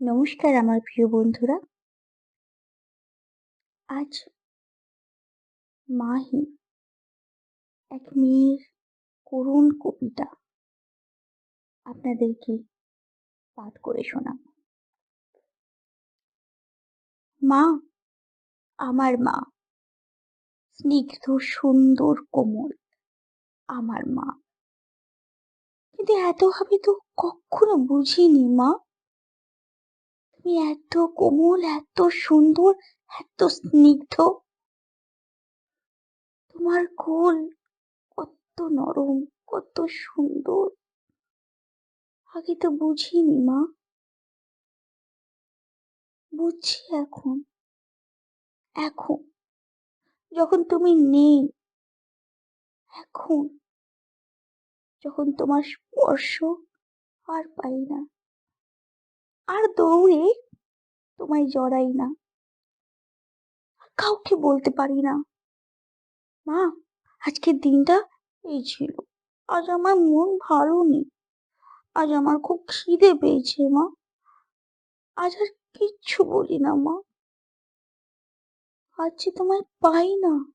নমস্কার, আমার প্রিয় বন্ধুরা। আজ মাহি এক মেয়ের করুণ কবিতা আপনাদেরকে পাঠ করে শোনাব। মা, আমার মা, স্নিগ্ধ সুন্দর কোমল, আমার মা। কিন্তু এতভাবে তো কখনো বুঝিনি মা। তুমি এত কোমল, এত সুন্দর, এত স্নিগ্ধ। তোমার কোল কত নরম, কত সুন্দর। আগে তো বুঝিনি, মা। বুঝছি এখন। এখন। যখন তুমি নেই। এখন। যখন তোমার স্পর্শ আর পাই না। আর দৌড়ে তোমায় জড়াই না। কাউকে বলতে পারি না। মা, আজকের দিনটা এই ছিল। আজ আমার মন ভালো নেই। আজ আমার খুব খিদে পেয়েছে মা। আজ আর কিচ্ছু বলি না মা। আজ যে তোমায় পাই না।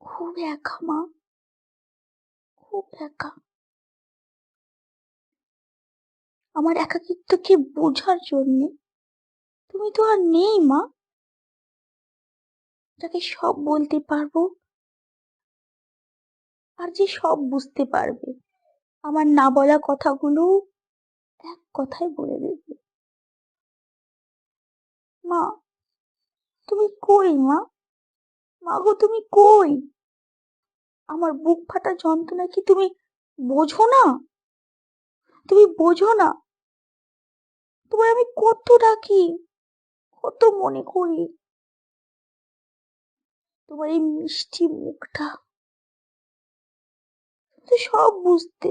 খুব একা মা। খুব একা। আমার একাকিত্বকে বোঝার জন্যে। তুমি তো আর নেই, মা। তাকে সব বলতে পারব। আর যে সব বুঝতে পারবে, আমার না বলা কথাগুলো এক কথায় বলে দেবে। মা, তুমি কই, মা? মা গো, তুমি কই? আমার বুক ফাটা যন্ত্রণা কি তুমি বোঝো না? তুমি বোঝো না? তোমার আমি কত ডাকি, কত মনে করি। তোমার এই মিষ্টি মুখটা। সব বুঝতে।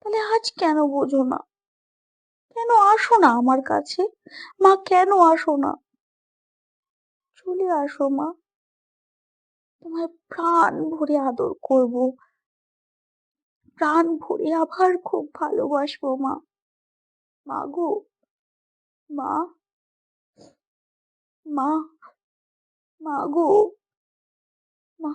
তাহলে আজ কেন বোঝো না? কেন আসো না আমার কাছে? মা, কেন আসো না? চলে আসো মা। তোমায় প্রাণ ভরে আদর করব। প্রাণ ভরে আবার খুব ভালোবাসবো মা। মা গো মা। মা মা গো মা।